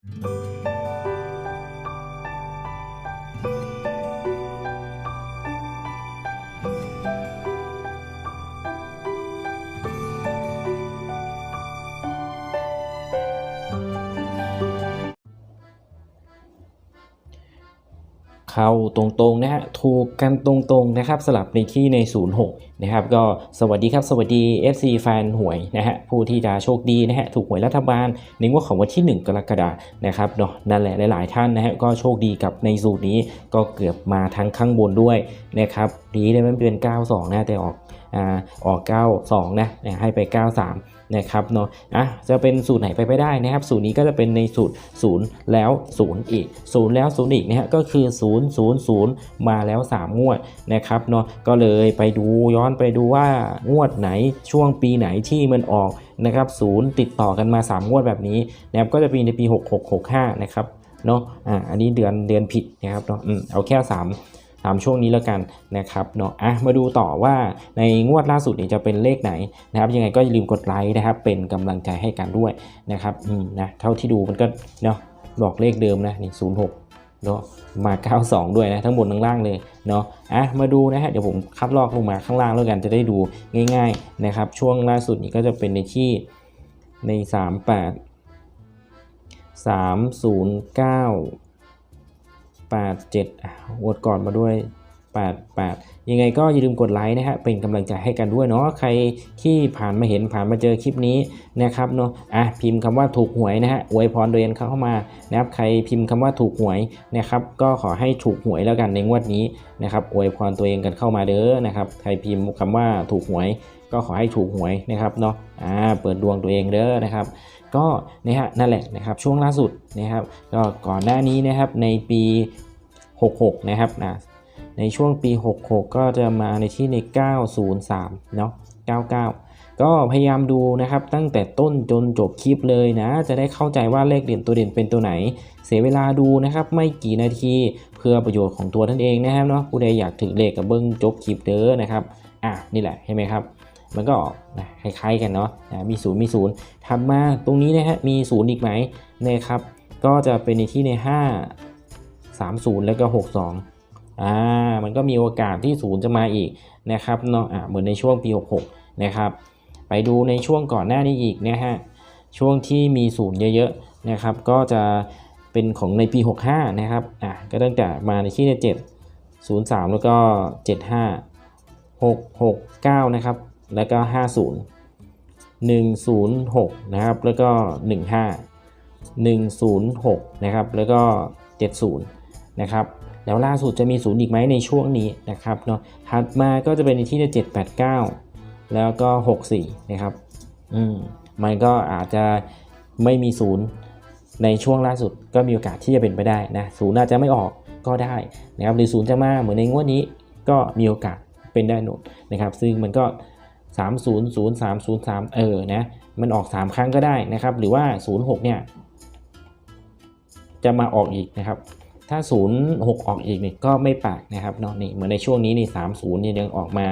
เข้าตรงๆนะฮะถูกกันตรงๆนะครับสลับในที่ใน 06 นะครับก็สวัสดีครับสวัสดี FC แฟนหวยนะฮะผู้ที่จะโชคดีนะฮะถูกหวยรัฐบาลในงวดของวันที่ 1 กรกฎาคมนะครับเนาะนั่นแหละหลาย ๆ ท่านนะฮะก็โชคดีกับในสูตรนี้ก็เกือบมาทั้งข้างบนด้วยนะครับดีได้ไม่เป็น 92 นะแต่ออกอ่าออก 92 นะให้ไป 93นะครับเนาะอะจะเป็นสูตรไหนไปไม่ได้นะครับ สูตรนี้ก็จะเป็นในสูตร 0 แล้ว 0 อีก 0 แล้ว 0 อีกนะฮะก็คือ 0 0 0 มาแล้ว 3 งวดนะครับเนาะก็เลยไปดูย้อนไปดูว่างวดไหนช่วงปีไหนที่มันออกนะครับ0ติดต่อกันมา 3 งวดแบบนี้นะครับก็จะมีในปี 6665 นะครับเนาะอะอันนี้เดือนเดือนผิดนะครับเนาะอืมเอาแค่3ตามช่วงนี้แล้วกันนะครับเนาะอะมาดูต่อว่าในงวดล่าสุดนี้จะเป็นเลขไหนนะครับยังไงก็อย่าลืมกดไลค์นะครับเป็นกำลังใจให้กันด้วยนะครับอืมนะเท่าที่ดูมันก็เนาะบอกเลขเดิมนะนี่ศูนย์หก เนาะมา 92 ด้วยนะทั้งบนทั้งล่างเลยเนาะอะมาดูนะฮะเดี๋ยวผมคัดลอกลงมาข้างล่างแล้วกันจะได้ดูง่าย ๆนะครับ ช่วงล่าสุดนี้ก็จะเป็นในที่ใน 38 309 87อะวดก่อนมาด้วย 88 ยังไงก็อย่าลืมกดไลค์นะฮะเป็นกำลังใจให้กันด้วยเนาะใครที่ผ่านมาเห็นผ่านมาเจอคลิปนี้นะครับเนาะอะพิมพ์คำว่าถูกหวยนะฮะอวยพรตัวเองเข้ามานะครับใครพิมพ์คำว่าถูกหวยนะครับก็ขอให้ถูกหวยแล้วกันในงวดนี้นะครับอวยพรตัวเองกันเข้ามาเด้อนะครับใครพิมพ์คำว่าถูกหวยก็ขอให้ถูกหวยนะครับเนาะอ่าเปิดดวงตัวเองเด้อนะครับ ก็นะฮะนั่นแหละนะครับช่วงล่าสุดนะครับก็ก่อนหน้านี้นะครับในปี 66 นะครับนะ ในช่วงปี 66 ก็จะมาในที่ใน 903 เนาะ 99 ก็พยายามดูนะครับตั้งแต่ต้นจนจบคลิปเลยนะ จะได้เข้าใจว่าเลขเด่นตัวเด่นเป็นตัวไหน เสียเวลาดูนะครับไม่กี่นาทีเพื่อประโยชน์ของตัวท่านเองนะครับเนาะผู้ใดอยากถึงเลขกับเบิ้งจบคลิปเด้อนะครับ อะนี่แหละเห็นไหมครับมันก็ออกนะคล้ายๆกันเนาะนะมีศูนย์มีศูนย์ถัดมาตรงนี้นะฮะมีศูนย์อีกไหมนะครับ ก็จะเป็นในที่ใน 5 3 0 แล้วก็ 6 2 อ่ามันก็มีโอกาสที่ศูนย์จะมาอีกนะครับเนาะอ่าเหมือนในช่วงปี 66 นะครับ ไปดูในช่วงก่อนหน้านี้อีกนะฮะช่วงที่มีศูนย์เยอะๆนะครับ ก็จะเป็นของในปี 65 นะครับอะก็ตั้งแต่มาในที่ใน 7 0 3 แล้วก็ 75 6 6 9 นะครับ แล้วก็ 50 106 นะครับ แล้วก็ 15 106 นะครับ แล้วก็ 70 นะครับ แล้วล่าสุดจะมีศูนย์อีกไหมในช่วงนี้นะครับเนาะถัดมาก็จะเป็นในที่789แล้วก็64นะครับอืมมันก็อาจจะไม่มีศูนย์ในช่วงล่าสุดก็มีโอกาสที่จะเป็นไปได้นะศูนย์อาจจะไม่ออกก็ได้นะครับหรือศูนย์จะมาเหมือนในงวดนี้ก็มีโอกาสเป็นได้หนดนะครับซึ่งมันก็3 0 0 3 0 3 เออนะมันออก 3 ครั้งก็ได้นะครับ หรือว่า 06 เนี่ย จะมาออกอีกนะครับ ถ้า 06 ออกอีกนี่ก็ไม่แปลกนะครับเนาะนี่เหมือนในช่วงนี้นี่30นี่ยังออกมา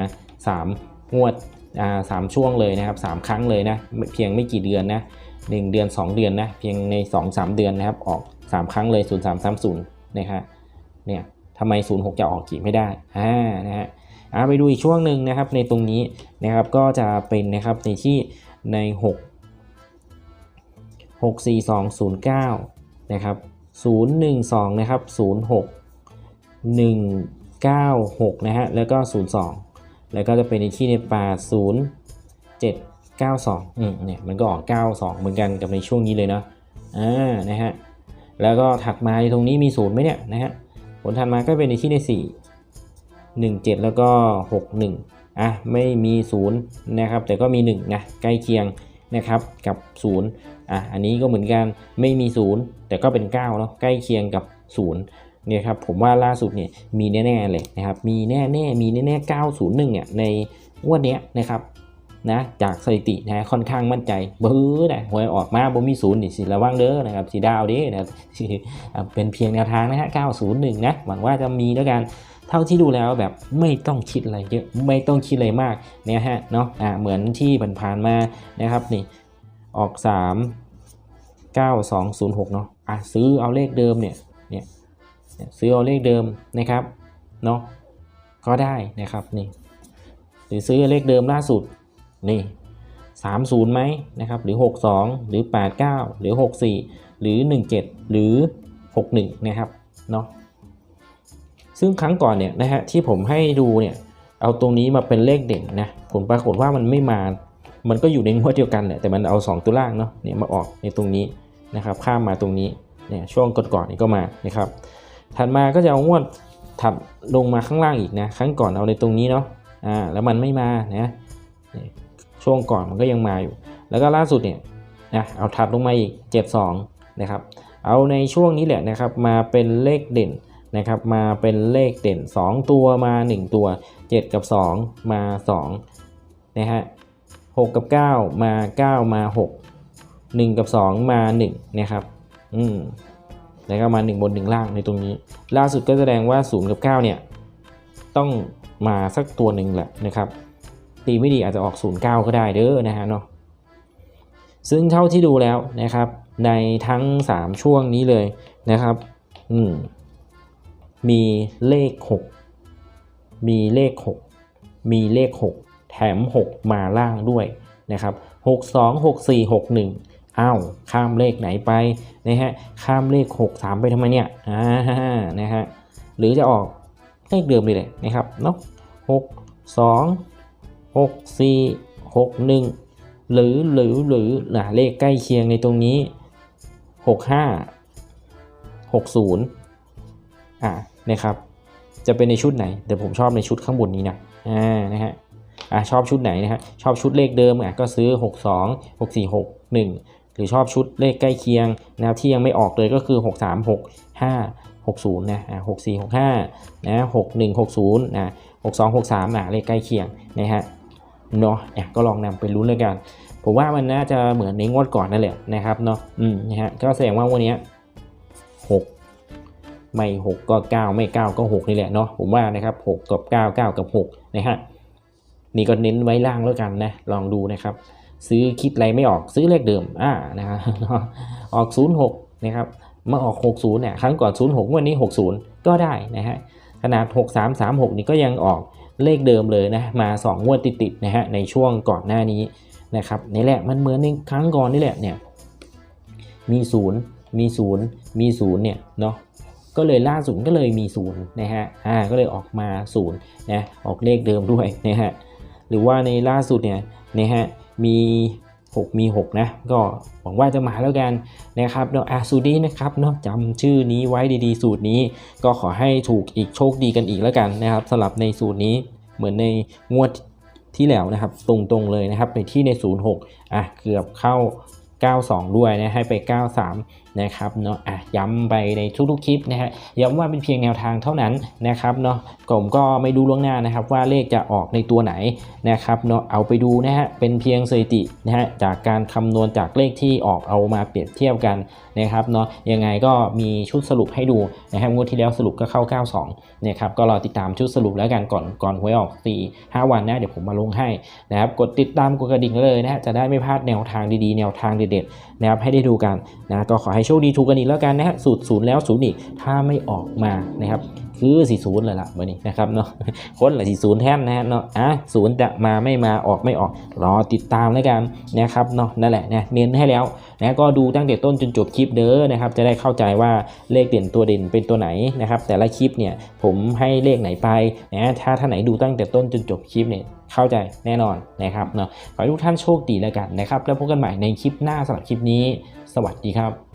3 งวดอ่าสามช่วงเลยนะครับ 3 ครั้งเลยนะเพียงไม่กี่เดือนนะ1เดือน 2 เดือนนะเพียงใน 2-3 เดือนนะครับออก 3 ครั้งเลย 0330นะฮะเนี่ยทำไม 06 จะออกกี่ไม่ได้อ่านะฮะอ่าไปดูอีกช่วงหนึ่งนะครับในตรงนี้นะครับก็จะเป็นนะครับในที่ใน 6 6 4 2 0 9 นะครับ 012 นะครับ 06 196 นะฮะ แล้วก็ 02 แล้วก็จะเป็นในที่ใน80 792 อืมเนี่ย มันก็ออก 92 เหมือนกันกับในช่วงนี้เลยเนาะ อ่า นะฮะ แล้วก็ถัดมาตรงนี้มีศูนย์ไหมเนี่ยนะฮะ ผลถัดมาก็เป็นในที่ใน 4 17 แล้วก็ 61 อะ ไม่มี0นะครับ แต่ก็มี1นะ ใกล้เคียง นะครับกับ0อะอันนี้ก็เหมือนกันไม่มี 0 แต่ก็เป็น9เนาะใกล้เคียงกับ 0เนี่ยครับผมว่าล่าสุดเนี่ยมีแน่ๆเลยนะครับมีแน่ๆมีแน่ๆ901เนี่ยในวดเนี้ยนะครับนะจากสถิตินะค่อนข้างมั่นใจเบื้อนะหวยออกมาบ่มีศูนย์นี่สิระวังเด้อนะครับสีดาวเด้นะครับเป็นเพียงแนวทางนะฮะ901นะหวังว่าจะมีแล้วกัน เท่าที่ดูแล้วแบบไม่ต้องคิดอะไรเยอะไม่ต้องคิดอะไรมากเนี่ยฮะเนาะอ่าเหมือนที่ผ่านๆมานะครับนี่ออก 3 9206 เนาะอะซื้อเอาเลขเดิมเนี่ยเนี่ยเนี่ยซื้อเอาเลขเดิมนะครับเนาะก็ได้นะครับนี่หรือซื้อเลขเดิมล่าสุดนี่30ไหมนะครับหรือ 62 หรือ 89 หรือ 64 หรือ 17 หรือ 61นะครับเนาะ ซึ่งครั้งก่อนเนี่ยนะฮะที่ผมให้ดูเนี่ยเอาตรงนี้มาเป็นเลขเด่นนะผลปรากฏว่ามันไม่มา มันก็อยู่ในงวดเดียวกันแหละแต่มันเอา 2 ตัวล่างเนาะเนี่ยมาออกในตรงนี้นะครับข้ามมาตรงนี้เนี่ยช่วงก่อนๆนี่ก็มานะครับถัดมาก็จะเอางวดถัดลงมาข้างล่างอีกนะครั้งก่อนเอาในตรงนี้เนาะอ่าแล้วมันไม่มานะเนี่ยช่วงก่อนมันก็ยังมาอยู่ แล้วก็ล่าสุดเนี่ยนะเอาถัดลงมาอีก 72 นะครับ เอาในช่วงนี้แหละนะครับมาเป็นเลขเด่น นะครับมาเป็นเลขเด่น 2 ตัวมา 1 ตัว 7 กับ 2 มา2นะฮะ6กับ 9 มา 9 มา 6 1 กับ 2 มา 1 นะครับอืมแล้วก็มา 1 บน 1 ล่างในตรงนี้ ล่าสุดก็แสดงว่า 0 กับ 9 เนี่ยต้องมาสักตัวหนึ่งแหละนะครับตีไม่ดีอาจจะออก 0 9 ก็ได้เด้อนะฮะเนาะซึ่งเท่าที่ดูแล้วนะครับ ในทั้ง 3 ช่วงนี้เลยนะครับ อืม มีเลข 6 มีเลข 6 มีเลข 6 แถม 6 มาล่างด้วยนะครับ 6 2 6 4 6 1 อ้าว ข้ามเลขไหนไปนะฮะ ข้ามเลข 6 3 ไปทำไมเนี่ย อ่า นะฮะ หรือจะออกเลขเดิมเลยแหละนะครับ เนาะ6 2 6 4 6 1 หรือ หรือ หรือนะเลขใกล้เคียงในตรงนี้ 65 60 อ่านะครับ จะเป็นในชุดไหนแต่ผมชอบในชุดข้างบนนี้นะอ่านะฮะอ่าชอบชุดไหนนะฮะชอบชุดเลขเดิมอะก็ซื้อ 6 2 6 4 6 1 หรือชอบชุดเลขใกล้เคียงนะที่ยังไม่ออกเลยก็คือ 6 3 6 5 6 0นะอ่า6 4 6 5นะ6 1 6 0นะ6 2 6 3อะเลขใกล้เคียงนะฮะเนาะอะก็ลองนำไปลุ้นเลยกันผมว่ามันน่าจะเหมือนในงวดก่อนนั่นแหละนะครับเนาะอืมนะฮะก็แสดงว่าวันนี้6 ไม่ 6 ก็ 9 ไม่ 9 ก็ 6 นี่แหละเนาะผมว่านะครับ 6 กับ 9 9 กับ 6 นะฮะนี่ก็เน้นไว้ล่างแล้วกันนะลองดูนะครับ ซื้อคิดอะไรไม่ออกซื้อเลขเดิมอ่านะฮะออก 06 นะครับมาออก 60เนี่ยครั้งก่อน 06 วันนี้ 60 ก็ได้นะฮะขนาด 6336 นี่ก็ยังออกเลขเดิมเลยนะมา 2 งวดติดๆนะฮะในช่วงก่อนหน้านี้นะครับนี่แหละมันเหมือนในครั้งก่อนนี่แหละเนี่ยมีศูนย์มีศูนย์มีศูนย์เนี่ยเนาะ ก็เลยล่าสุดก็เลยมีศูนย์นะฮะอ่าก็เลยออกมาศูนย์นะออกเลขเดิมด้วยนะฮะหรือว่าในล่าสุดเนี่ยนะฮะมี6มี6นะก็หวังว่าจะมาแล้วกันนะครับเนาะอะสูตรนี้นะครับเนาะจำชื่อนี้ไว้ดีๆ สูตรนี้ก็ขอให้ถูกอีกโชคดีกันอีกแล้วกันนะครับสำหรับในสูตรนี้เหมือนในงวดที่แล้วนะครับ ตรงๆเลยนะครับไปที่ใน 06อะเกือบเข้า 92 ด้วยนะให้ไป 93นะครับเนาะอะย้ำไปในทุกๆคลิปนะฮะย้ำว่าเป็นเพียงแนวทางเท่านั้นนะครับเนาะผมก็ไม่ดูล่วงหน้านะครับว่าเลขจะออกในตัวไหนนะครับเนาะเอาไปดูนะฮะเป็นเพียงสถิตินะฮะจากการคำนวณจากเลขที่ออกเอามาเปรียบเทียบกันนะครับเนาะยังไงก็มีชุดสรุปให้ดูนะครับงวดที่แล้วสรุปก็เข้า 92นะครับก็รอติดตามชุดสรุปแล้วกันก่อนก่อนหวยออก 4 5 วันนะเดี๋ยวผมมาลงให้นะครับกดติดตามกดกระดิ่งเลยนะฮะจะได้ไม่พลาดแนวทางดีๆ แนวทางเด็ดๆนะครับให้ได้ดูกันนะก็ขอให้โชคดีถูกกันอีกแล้วกันนะฮะสูตรศูนย์แล้วศูนย์อีกถ้าไม่ออกมานะครับคือสี่ศูนย์เลยล่ะวันนี้นะครับเนาะคนละสี่ศูนย์แทนนะฮะเนาะอะศูนย์จะมาไม่มาออกไม่ออก รอติดตามแล้วกันนะครับเนาะนั่นแหละนะเน้นให้แล้วนะก็ดูตั้งแต่ต้นจนจบคลิปเด้อนะครับจะได้เข้าใจว่าเลขเด่นตัวเด่นเป็นตัวไหนนะครับแต่ละคลิปเนี่ยผมให้เลขไหนไปนะถ้าท่านไหนดูตั้งแต่ต้นจนจบคลิปเนี่ยเข้าใจแน่นอนนะครับเนาะขอให้ทุกท่านโชคดีแล้วกันนะครับแล้วพบกันใหม่ในคลิปหน้าสำหรับคลิปนี้ สวัสดีครับ